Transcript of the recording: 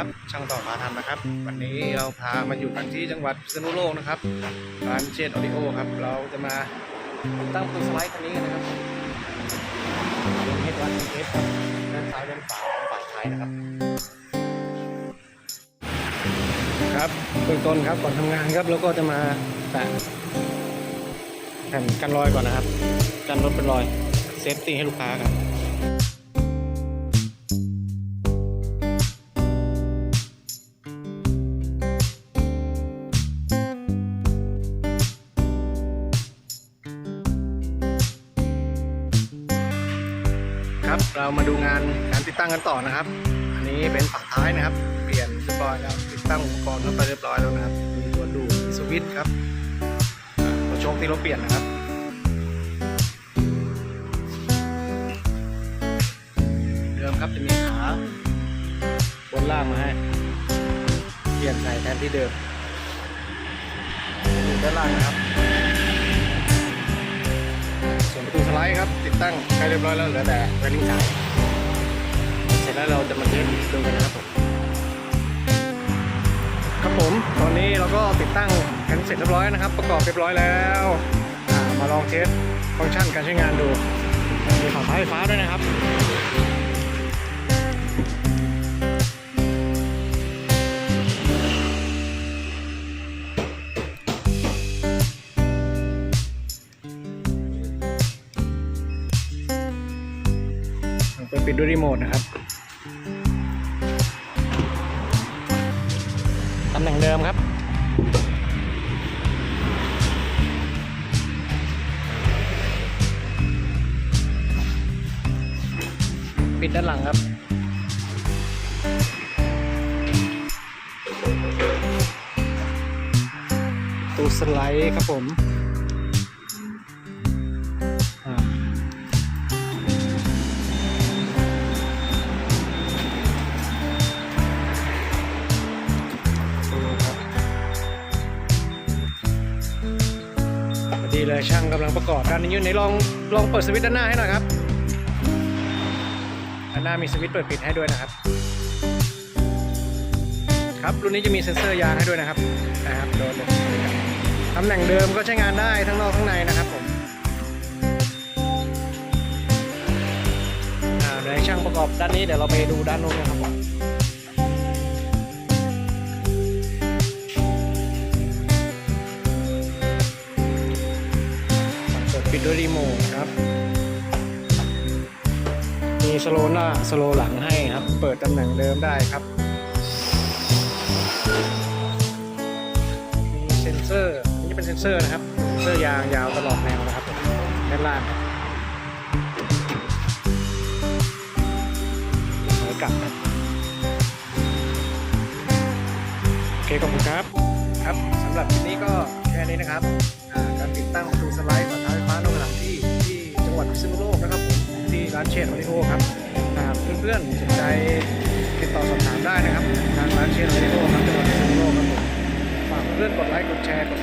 ครับ ช่างต่อพาทำนะครับ วันนี้เราพามาอยู่กันที่จังหวัดพิษณุโลกนะครับร้านเชนออดิโอครับ เราจะมาตั้งตัวสไลด์คันนี้กันนะครับเป็นเฮดวันเฮดครับด้านซ้ายด้านขวาฝ่ายท้ายนะครับ ครับเบื้องต้นครับก่อนทำงานครับแล้วก็จะมาแปะแผ่นกันรอยก่อนนะครับ กันรถเป็นรอยเซฟตี้ให้ลูกค้าครับ ครับ เรามาดูงานการติดตั้งกันต่อนะครับ อันนี้เป็นฝั่งท้ายนะครับ เปลี่ยนเรียบร้อยแล้วติดตั้งอุปกรณ์เข้าไปเรียบร้อยแล้วนะครับ มีตัวดูดสวิตช์ครับอ่าตัวโชคที่เราเปลี่ยนนะครับเดิมครับจะมีขาบนล่างมาให้เปลี่ยนใส่แทนที่เดิมด้านล่างนะครับ ตั้งใกล้เรียบร้อยแล้วเหลือแต่เวลลิ่งสายเสร็จแล้วเราจะมาเทสดูกันนะครับผมครับผมตอนนี้เราก็ติดตั้งกันเสร็จเรียบร้อยนะครับ ประกอบเรียบร้อยแล้วมาลองเทสฟังก์ชันการใช้งานดูมีฝั่งท้ายไฟฟ้าด้วยนะครับ เปิดปิดด้วยรีโมทนะครับตำแหน่งเดิมครับ ปิดด้านหลังครับตูสไลด์ครับผม ดีเลยช่างกำลังประกอบด้านนี้อยู่ไหนลองลองเปิดสวิตช์ด้านหน้าให้หน่อยครับด้านหน้ามีสวิตช์เปิดปิดให้ด้วยนะครับ ครับรุ่นนี้จะมีเซ็นเซอร์ยางให้ด้วยนะครับนะครับโดนตำแหน่งเดิมก็ใช้งานได้ทั้งนอกทั้งในนะครับผมอ่าเดี๋ยวให้ช่างประกอบด้านนี้เดี๋ยวเราไปดูด้านโน้นนะครับผม ดด้วยรีโมทครับ มีสโลหน้าสโลหลังให้ครับ เปิดตำแหน่งเดิมได้ครับ มีเซ็นเซอร์นี่เป็นเซ็นเซอร์นะครับ เซ็นเซอร์ยางยาวตลอดแนวนะครับด้านล่างถอยกลับครับโอเคขอบคุณครับ ครับสำหรับคลิปนี้ก็แค่นี้นะครับการติดตั้งประตูสไลด์ พิษณุโลกนะครับผมที่ร้านเชนโอริโอครับหากเพื่อนๆสนใจติดต่อสอบถามได้นะครับทางร้านเชนโอริโอครับจังหวัดพิษณุโลกครับผมฝากเพื่อนกดไลค์กดแชร์กด